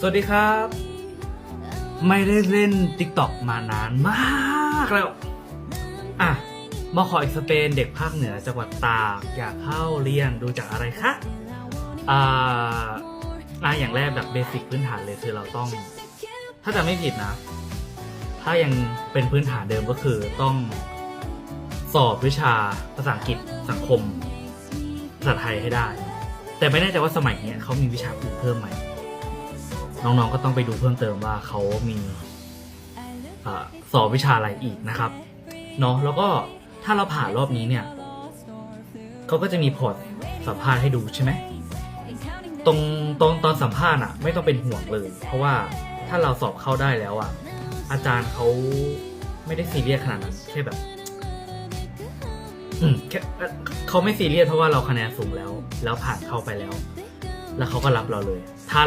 สวัสดีครับ ไม่ได้เล่น TikTok มานานมากแล้ว อะมาขออีกสเปนเด็กภาคเหนือจังหวัดตากอยากเข้าเรียนดูจากอะไรคะอ่าอะอย่างแรกแบบเบสิกพื้นฐานเลยคือเราต้อง ถ้าจะไม่ผิดนะ ถ้ายังเป็นพื้นฐานเดิมก็คือต้องสอบวิชาภาษาอังกฤษสังคมภาษาไทยให้ได้ แต่ไม่แน่ใจว่าสมัยนี้เขามีวิชาอื่นเพิ่มไหม น้องๆก็ต้องไปดูเพิ่มเติมว่าเขามีอสอบวิชาอะไรอีกนะครับเนาะแล้วก็ถ้าเราผ่านรอบนี้เนี่ยเขาก็จะมีพอร์ตสัมภาษณ์ให้ดูใช่ไหมตรงตรงตอนสัมภาษณ์อะไม่ต้องเป็นห่วงเลย เพราะว่าถ้าเราสอบเข้าได้แล้วอะอาจารย์เขาไม่ได้ซีเรียสขนาดนั้นแค่แบบอืมแค่เขาไม่ซีเรียสเพราะว่าเราคะแนนสูงแล้ว แล้วผ่านเข้าไปแล้ว แล้วเขาก็รับเราเลย ถ้าเรา